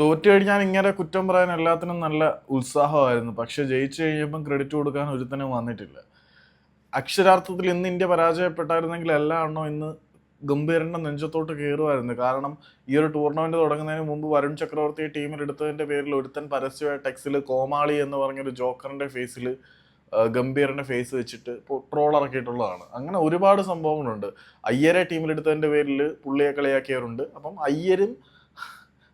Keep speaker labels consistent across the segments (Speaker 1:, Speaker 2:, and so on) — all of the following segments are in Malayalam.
Speaker 1: തോറ്റു കഴിഞ്ഞാൽ ഇങ്ങനെ കുറ്റം പറയാൻ എല്ലാത്തിനും നല്ല ഉത്സാഹമായിരുന്നു. പക്ഷെ ജയിച്ചു കഴിഞ്ഞപ്പം ക്രെഡിറ്റ് കൊടുക്കാൻ ഒരുത്തനും വന്നിട്ടില്ല. അക്ഷരാർത്ഥത്തിൽ ഇന്ന് ഇന്ത്യ പരാജയപ്പെട്ടായിരുന്നെങ്കിൽ എല്ലാ എണ്ണോ ഇന്ന് ഗംഭീരന്റെ നെഞ്ചത്തോട്ട് കയറുമായിരുന്നു കാരണം ഈ ഒരു ടൂർണമെന്റ് തുടങ്ങുന്നതിന് മുമ്പ് വരുൺ ചക്രവർത്തിയെ ടീമിൽ എടുത്തതിന്റെ പേരിൽ ഒരുത്തൻ പരസ്യമായ ടെക്സിൽ കോമാളി എന്ന് പറഞ്ഞൊരു ജോക്കറിന്റെ ഫേസിൽ ഗംഭീറിന്റെ ഫേസ് വെച്ചിട്ട് ട്രോൾ ഇറക്കിയിട്ടുള്ളതാണ്. അങ്ങനെ ഒരുപാട് സംഭവങ്ങളുണ്ട്. അയ്യരെ ടീമിലെടുത്തതിന്റെ പേരിൽ പുള്ളിയെ കളിയാക്കിയവരുണ്ട്. അപ്പം അയ്യരും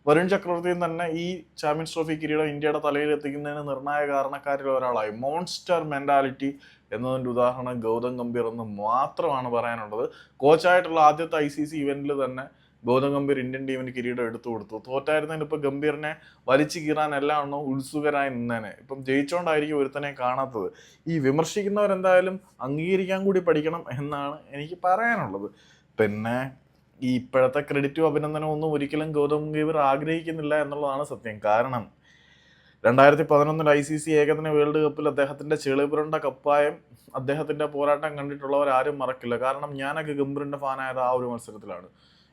Speaker 1: വരുൺ ചക്രവർത്തിയും തന്നെ ഈ ചാമ്പ്യൻസ് ട്രോഫി കിരീടം ഇന്ത്യയുടെ തലയിൽ എത്തിക്കുന്നതിന് നിർണായക കാരണക്കാരിൽ ഒരാളായി. മോൺസ്റ്റർ മെന്റാലിറ്റി എന്നതിന്റെ ഉദാഹരണം ഗൗതം ഗംഭീർ എന്ന് മാത്രമാണ് പറയാനുള്ളത്. കോച്ചായിട്ടുള്ള ആദ്യത്തെ ഐ സി സി ഇവന്റിൽ തന്നെ ഗൗതം ഗംഭീർ ഇന്ത്യൻ ടീമിന് കിരീടം എടുത്തു കൊടുത്തു. തോറ്റായിരുന്നതിന് ഇപ്പൊ ഗംഭീറിനെ വലിച്ചു കീറാൻ എല്ലാം എണ്ണോ ഉത്സുകരായി നിന്നേനെ. ഇപ്പം ജയിച്ചോണ്ടായിരിക്കും ഒരുത്തനെ കാണാത്തത്. ഈ വിമർശിക്കുന്നവരെന്തായാലും അംഗീകരിക്കാൻ കൂടി പഠിക്കണം എന്നാണ് എനിക്ക് പറയാനുള്ളത്. പിന്നെ ഈ ഇപ്പോഴത്തെ ക്രെഡിറ്റും അഭിനന്ദനവും ഒന്നും ഒരിക്കലും ഗൗതം ഗംഭീർ ആഗ്രഹിക്കുന്നില്ല എന്നുള്ളതാണ് സത്യം. കാരണം രണ്ടായിരത്തി പതിനൊന്നിൽ ഐ സി സി ഏകദിന വേൾഡ് കപ്പിൽ അദ്ദേഹത്തിന്റെ ചെളിപുരണ്ട കപ്പായം അദ്ദേഹത്തിന്റെ പോരാട്ടം കണ്ടിട്ടുള്ളവർ ആരും മറക്കില്ല. കാരണം ഞാനൊക്കെ ഗംഭീറിന്റെ ഫാനായത് ആ ഒരു മത്സരത്തിലാണ്.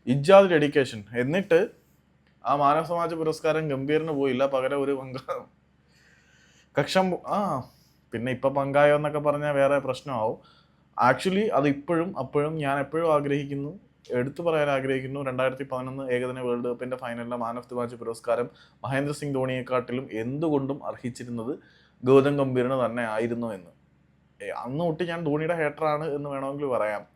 Speaker 1: ഇജാദ് ഡെഡിക്കേഷൻ എന്നിട്ട് ആ മാനവ സമാജ പുരസ്കാരം ഗംഭീറിന് പോയില്ല. പകരം ഒരു പങ്ക കക്ഷം ആ പിന്നെ ഇപ്പം പങ്കായോ എന്നൊക്കെ പറഞ്ഞാൽ വേറെ പ്രശ്നമാവും. ആക്ച്വലി അത് ഇപ്പോഴും അപ്പോഴും ഞാൻ എപ്പോഴും ആഗ്രഹിക്കുന്നു. എടുത്തു പറയാൻ ആഗ്രഹിക്കുന്നു. രണ്ടായിരത്തി പതിനൊന്ന് ഏകദിന വേൾഡ് കപ്പിന്റെ ഫൈനലിലെ മാൻ ഓഫ് ദി മാച്ച് പുരസ്കാരം മഹേന്ദ്ര സിംഗ് ധോണിയെക്കാട്ടിലും എന്തുകൊണ്ടും അർഹിച്ചിരുന്നത് ഗൗതം ഗംഭീറിന് തന്നെ ആയിരുന്നു എന്ന്. അന്ന് തൊട്ട് ഞാൻ ധോണിയുടെ ഹേറ്ററാണ് എന്ന് വേണമെങ്കിൽ പറയാം.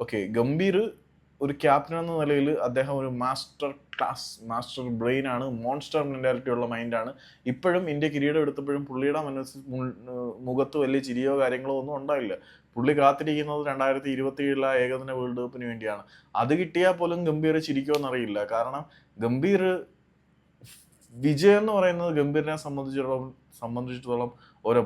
Speaker 1: ഓക്കെ ഗംഭീർ ഒരു ക്യാപ്റ്റൻ എന്ന നിലയിൽ അദ്ദേഹം ഒരു മാസ്റ്റർ ക്ലാസ് മാസ്റ്റർ ബ്രെയിൻ ആണ് മോൺസ്റ്റർ മെന്റാലിറ്റി ഉള്ള മൈൻഡാണ് ഇപ്പോഴും ഇന്ത്യ കിരീടം എടുത്തപ്പോഴും പുള്ളിയുടെ മനസ്സിൽ മുൾ- മുഖത്ത് വലിയ ചിരിയോ കാര്യങ്ങളോ ഒന്നും ഉണ്ടായില്ല പുള്ളി കാത്തിരിക്കുന്നത് രണ്ടായിരത്തി ഇരുപത്തി ഏകദിന വേൾഡ് കപ്പിന് വേണ്ടിയാണ്. അത് കിട്ടിയാൽ പോലും ഗംഭീർ ചിരിക്കുമോ എന്നറിയില്ല. കാരണം ഗംഭീർ വിജയം എന്ന് പറയുന്നത് ഗംഭീറിനെ സംബന്ധിച്ചിടത്തോളം സംബന്ധിച്ചിടത്തോളം ഒരു